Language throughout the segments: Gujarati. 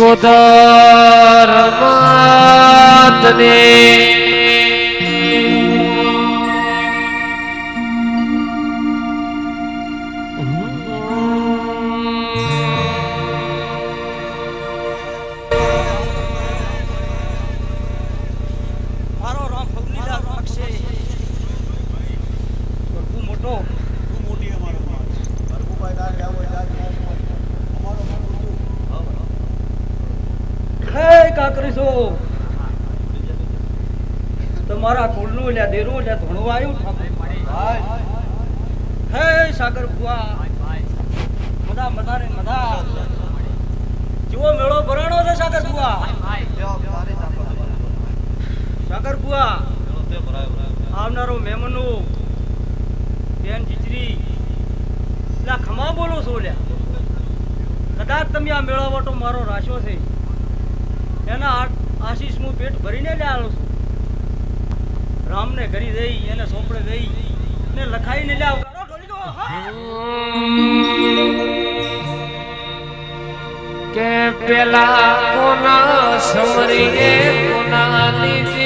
સિકોદર માતને છો લ્યા. કદાચ તમે આ મેળાવટો મારો રાશો છે. એના આશીષ હું પેટ ભરીને લે આલો છું. રામને ઘરી જઈ એને સોંપડે જઈ ને લખાઈને લે આવો. ઢોલી દો, હા. કે પેલા કોના સમરીએ કોના લીધે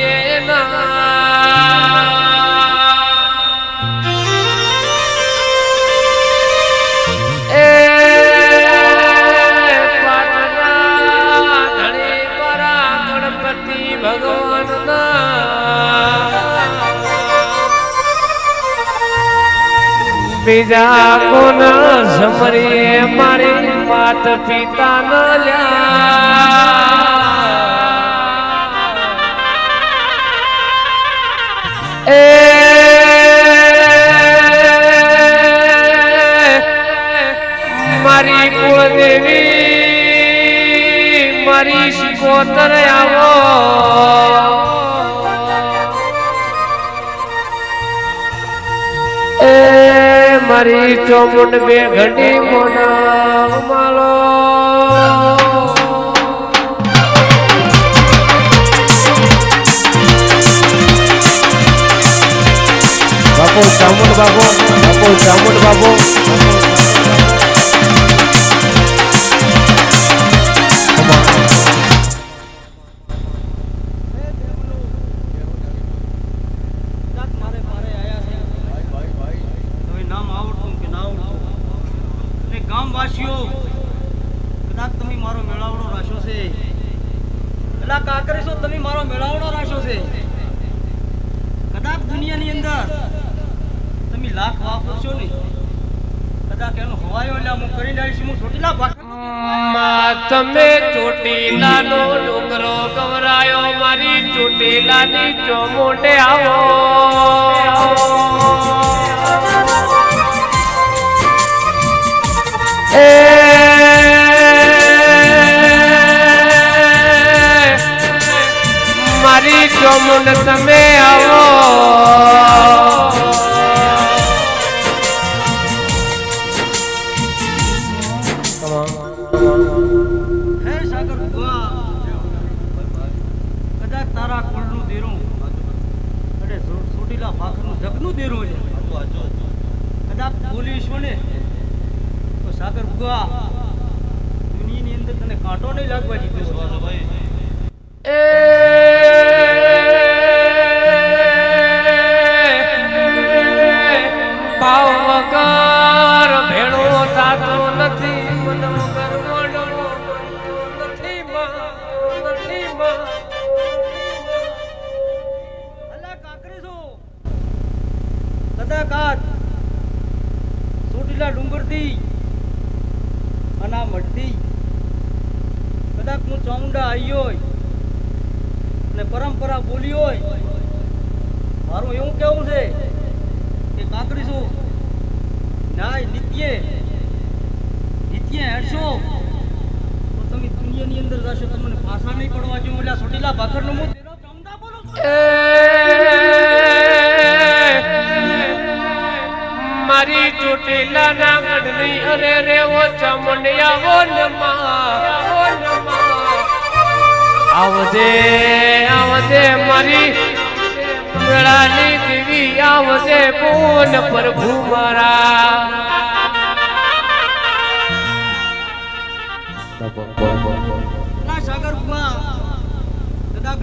બીજા કોના સમરીએ મારી માત પિતા ન લ્યા. એ મારી કુળદેવી મારી શિકોતર આવો. મારી ચોમુંડ બે ઘડી મોના માલો બાપુ ચામુંડ બાપુ બાપુ ચામુંડ બાપુ. મારી ચોટીલાની ચોમુંડે આવો. એ મારી ચોમુંડ તમે આવો. ભાખરનું જગનું દેરું છે. કદાચ બોલીશું ને તો સાગર ભગવા દુનિયાની અંદર તને કાંટો નહીં લાગવા દીધો એ ભાવ ચોટીલા ડુંગરથી અને આ કદાચ હું ચામુંડા આવી હોય અને પરંપરા બોલી હોય, મારું એવું કેવું છે કે કાંકરીશું ન્યાય નિત્યે નિત્યે હેડશો તો તમે દુનિયાની અંદર જશો તમને પાછા નહીં પડવા જોઈએ એટલે ચોટીલા ભાખરનું હું ચામુંડા બોલું મારી ચોટીલા ના ગઢની અરે રે ઓ ચામુંડિયા નમા. આવજે આવજે મારી મેળાની દેવી, આવજે બોન પ્રભુ મારા. સાગર બુઆ કદાચ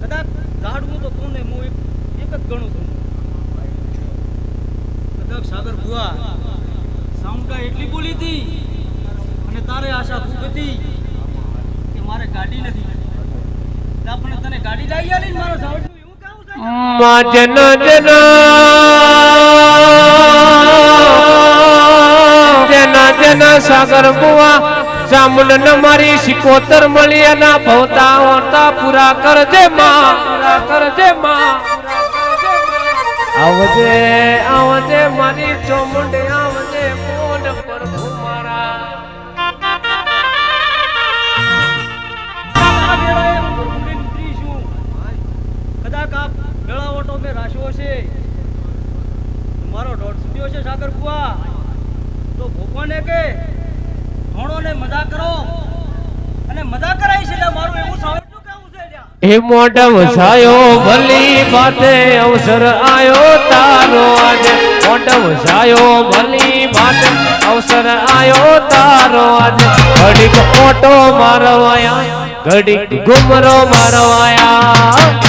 કદાચ ઝાડવું તો કોને હું એક જ ગણું છું. કદાચ સાગર બુઆ સાઉન્ડા એટલી બોલી હતી અને તારે આશા ખૂબ હતી કે મારે ગાડી નથી આપણે તને ગાડી લાવી આલી મારો છે માં જન જન જન જન સાગર બુઆ ચામુંડ ન મારી શિકોતર મળી એના ભવતા હોતા પૂરા કરજે માં, પૂરા કરજે માં. આવજે આવજે મારી ચોમુંડ, આવજે મોન પર મારા. કદાચ આપ મેળાવટો મેં રાખ્યો છે મારો દોઢ સુધ્યો છે સાગર કુવા. તો ભગવાને કે ધોણોને મજા કરો. અને મજા કરાય છે મારું એવું સાવરનું કામ છે. હે મોઢમ છાયો ભલી બાતે અવસર આયો તારો આજે. મોઢમ છાયો ભલી બાતે અવસર આયો તારો આજે. ઘડીક ઓટો મારવાયા ઘડીક ગુમરો મારવાયા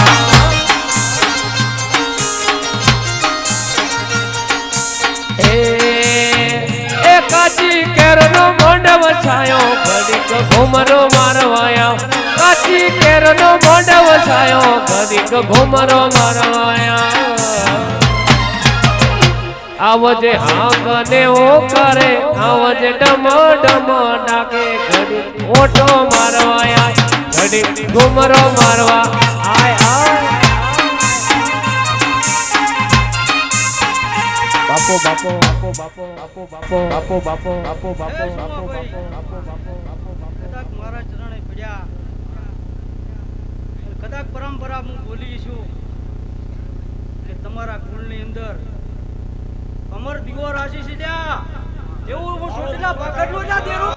ઘુમરો મારવાયા કાચી કેરનો મોંડવ વસાયો ઘડીક ઘુમરો મારવાયા આવજે હાંકને ઓ કરે આવજે ડમ ડમ ડાકે ઘડી ઓટો મારવાયા ઘડી ઘુમરો મારવા આય આય બાપો બાપો બાપો બાપો બાપો બાપો બાપો બાપો બાપો? બાપો બાપો બાપો બાપો કદાચ મારા ચરણે પડ્યા. કદાચ પરંપરા હું બોલી છું કે તમારા કુળની અંદર અમર દીવો રાશિ છે ત્યાં. એવું હું સોટેલા ભાગડનું ના દેરું.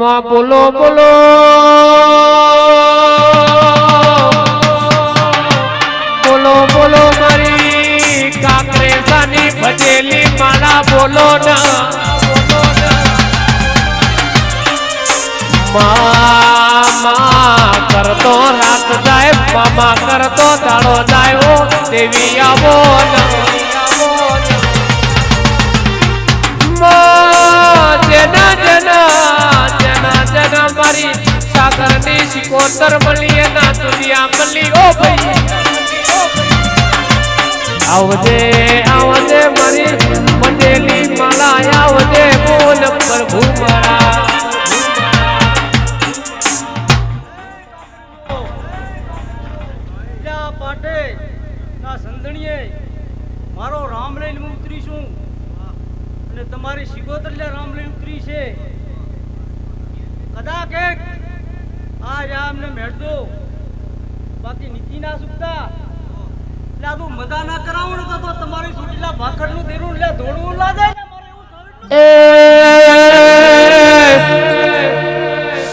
માં બોલો બોલો. બોલો બોલો મારી કાંકરેસાની ભજેલી માળા બોલો ના. મામા કરતો રાત જાય મામા કરતો દાડો જાય ઓ દેવી આવો ના આવો ના માં જેના જેના જેના જેના મારી સાગરની શિકોતર મળી એના દુનિયા મળી ઓ ભાઈ આવજે આવજે મારી મંડેલી માલા આવજે બોલ પ્રભુ મારા તમારી શિગોતર લે રામ લઈને ઉતરી છે. કદાચ એક આ રામને મેળદો બાકી નીતિ ના સુકતા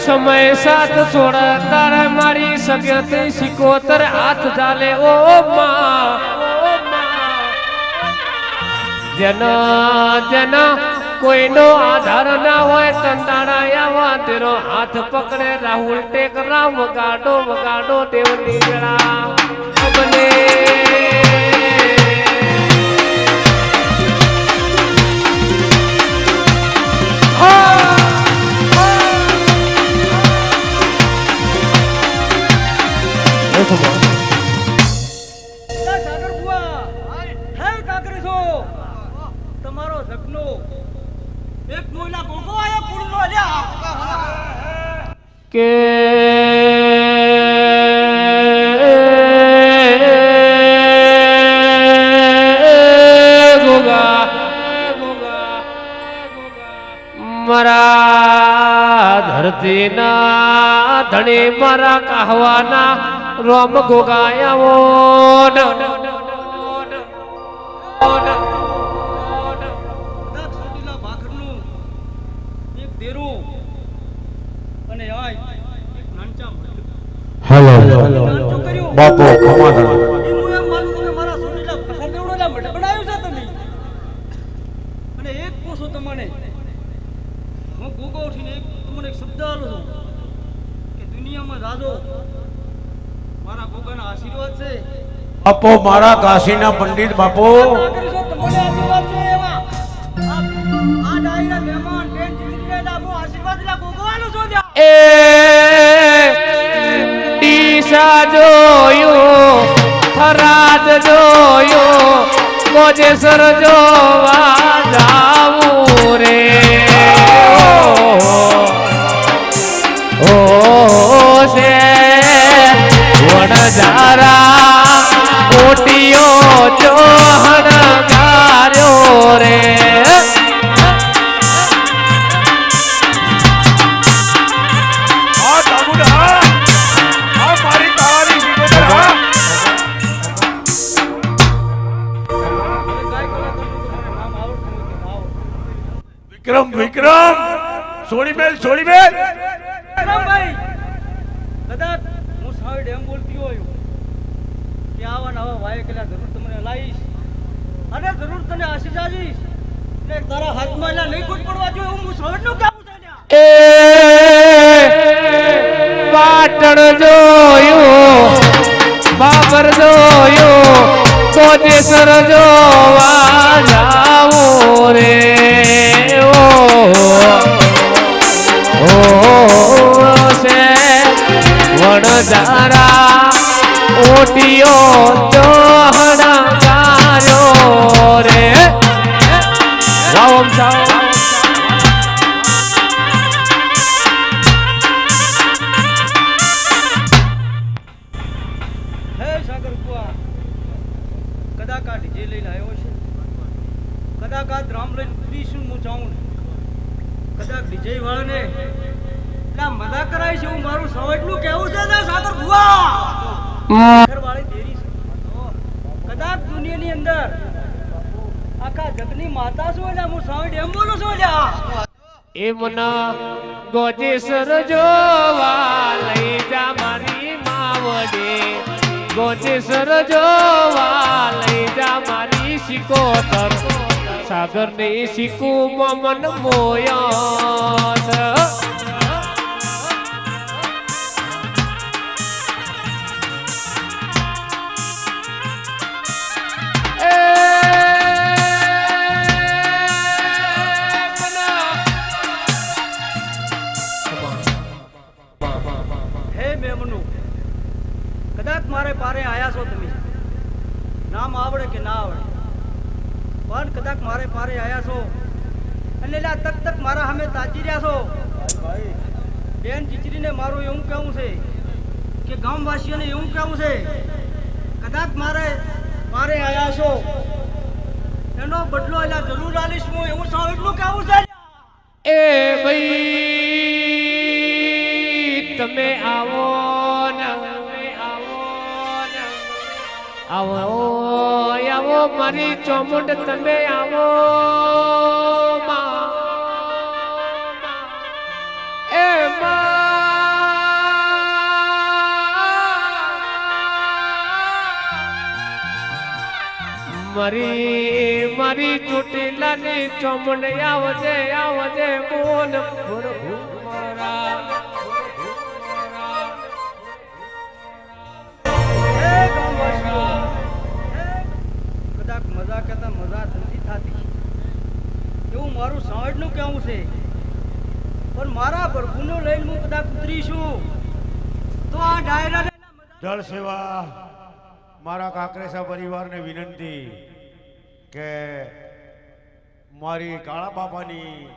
સમય સાથ છોડ, તારા મારી સગતે સિકોતર હાથ ચાલે ઓ માં. જના, જેના કોઈનો આધાર ના હોય તંદાણા આવા તેનો હાથ પકડે રાહુલ ટેક રામ વગાડો વગાડો, દેવની વેળા. મારા ધરતીના ધણી મારા કહવાના રોમ ગોગાયાવો કદાચ સોટીલા ભાખરનું એક દેરું અને આય એક નાનચા મઢ. હેલો નાનચું કર્યું. બાપુ ખમાધણ એ હું એમ માનું છું કે મારા સોટીલા ભાખર દેવડો એટલે મઢ બનાવ્યું છે તમે અને એક છું તમને હું ગોગો ઉઠીને એક તમને એક શબ્દ આલું છું કે દુનિયામાં મારા ગોગાના આશીર્વાદ છે. બાપો મારા કાશીના પંડિત બાપો. એ દિશા જોયું થરાદ જોયું ગોજેસર જોવા જાવું રે. नजारा એલા નહીં કૂદ પડવા જોઈએ હું સાઈડનું કામ એ પાટણ જોયું, બાબર જોયું કોટેશ્વર જોવા જાવો રે. ઓ ઓટીઓ ચોહણ લઈને આવ્યો છે. કદાચ આ ડ્રમ લઈને કૂદીશું હું જાઉં કદાચ વિજય વાળાને એટલા મજા કરાય છે હું મારું સવાટનું કેવું છે ને, સાગર કુવા ઘરવાળી દેરી છે. અંદર આખા જગની માતા છું એટલે હું સૌ એમ બોલું છું એટલે એ મના ગોજેસર જોવા લઈ જા મારી માવડે. ગોજેસર જોવા લઈ જા મારી શિકોતર સાગર ને શીકુ મમન મોયા કદાચ મારે પારે આયા છો તમે. નામ આવડે કે ના આવડે? પણ કદાચ મારે પારે આયા છો. અને એટલે તક તક મારા સામે તાજી રહ્યા છો. બેન ચીચરીને મારું એવું કહેવું છે કે ગામવાસીઓને એવું કહેવું છે, કદાચ મારે મારે આયા છો. એનો બદલો એટલે જરૂર આલીશ હું, એવું સાવ એટલું કહેવું છે. એ ભાઈ, તમે આવો. મારી ચોમુંડ તમે આવો એ મરી મારી ચોટીલાની ચોમુંડ આવજે આવજે બોલ પ્રભુ મજા કહેતા મજા નથી થતી. એવું મારું સાંજનું કહેવું છે. પણ મારા પ્રભુનો લઈને હું કદાચ ઉતરીશું તો આ ડાયરા જળ સેવા મારા કાકરેસા પરિવારને વિનંતી કે મારી કાળા બાપાની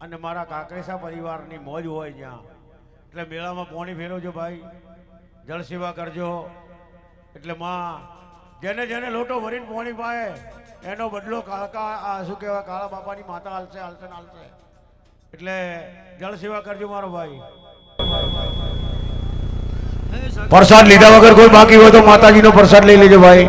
અને મારા કાકરેસા પરિવારની મોજ હોય ત્યાં. એટલે મેળામાં પોણી ફેરવજો ભાઈ. જળ સેવા કરજો. એટલે માં જેને જેને લોટો ભરીને પોણી પાય એનો બદલો કાળકા આ શું કહેવાય કાળા બાપાની માતા હાલશે હાલશે હાલશે. એટલે જળ સેવા કરજો મારો ભાઈ. પ્રસાદ લીધા વગર કોઈ બાકી હોય તો માતાજીનો પ્રસાદ લઈ લેજો ભાઈ.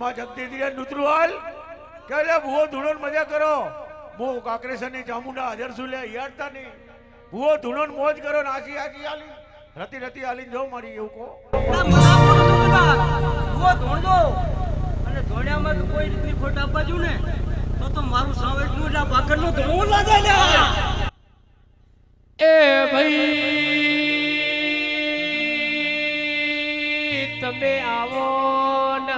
એમાં જગદીશ નૂતરું હાલ કે લે ભૂવો ધૂણો ને મજા કરો. હું કાકરેસરની ચામુંડા હાજર છું લે યારતા નહીં. ભૂવો ધૂણો મોજ કરો નાચી આચી આલી રતી રતી આલી જાઉં મારી એવું કહો. ના, ધૂણ ને. ભૂવો ધોણજો. અને ધોણ્યામાં તો કોઈ રીતની ખોટ આપવા જો ને તો તો મારું સાવેટનું એટલે ભાખરનું ધોવું લાગે લે. એ ભાઈ તમે આવો ને.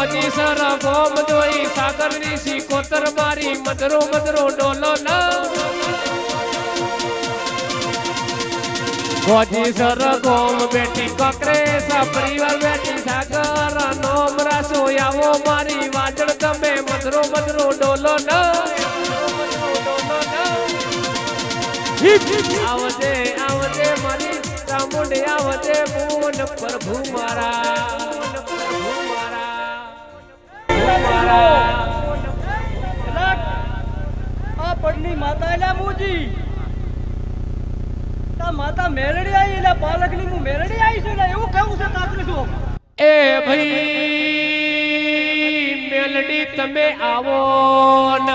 ગોજી સર ગોમ જોઈ સાગરની સિકોતર મારી મધરો મધરો ડોલો ના. ગોજી સર ગોમ બેટી કકરે, સા પરિવાર બેટી સાગર, નોમ રાસો આવો મારી વાજળ તમે મધરો મધરો ડોલો ન. આવજે આવજે મારી ચામુંડ આવજે મૂન પ્રભુ મારા. આ પડની માતા આવી છું ને એવું કેવું છે કાકરી એ ભાઈ, મેલડી તમે આવો ન.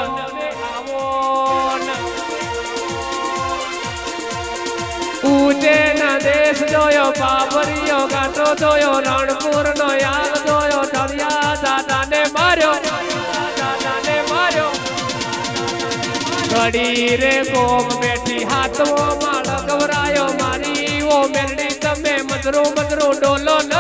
જોયો, બાબરીયો ગાંઠો જોયો રણપુર નો યાદ જોયો ઢળિયા દાદાને માર્યો. દાદાને માર્યો. ઘડી રે ગોમ બેઠી હાથમાં માળ ગવરાયો મારી ઓ મેરડી, તમે મદરો મદરો ડોલો ન.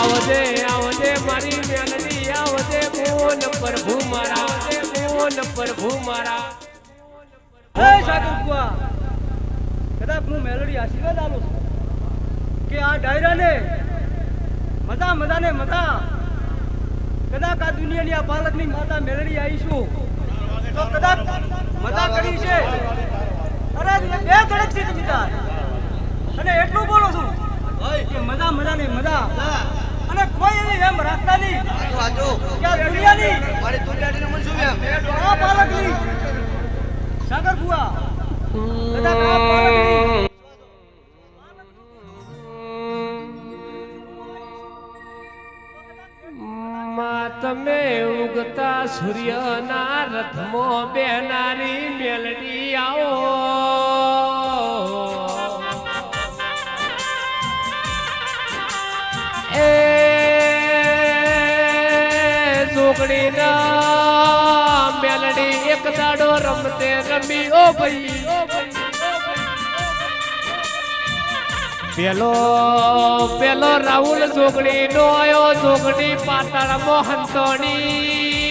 આવજે આવજે મારી મેલડી, આવજે મોન પ્રભુ મારા મોન પ્રભુ મારા. હે સાધુ બુઆ કદાચ હું મેલડી આશીર્વાદ આપું છું. કે આ ડાયરાને મજા મજાને મજા કદાચ આ દુનિયાની આ બાળકની માતા મેલડી આવીશું તો કદાચ મજા કરી છે. અરે બે ધડકથી તમે તાર અને એટલું બોલું છું કે મજા મજાને મજા. અને કોઈ એવી એમ રાખતા નહીં કે આ દુનિયાની સાગર બુઆ કદાચ આ પાલકની માં તમે ઉગતા સૂર્યના રથમો બેનારી મેલડી આવો. એ જોગણી ના મેલડી એક દાડો રમતે રમી ઓ ભાઈ. પેલો પેલો રાહુલ જોગણી ડોયો જોગણી પાતાળ મોહંતોણી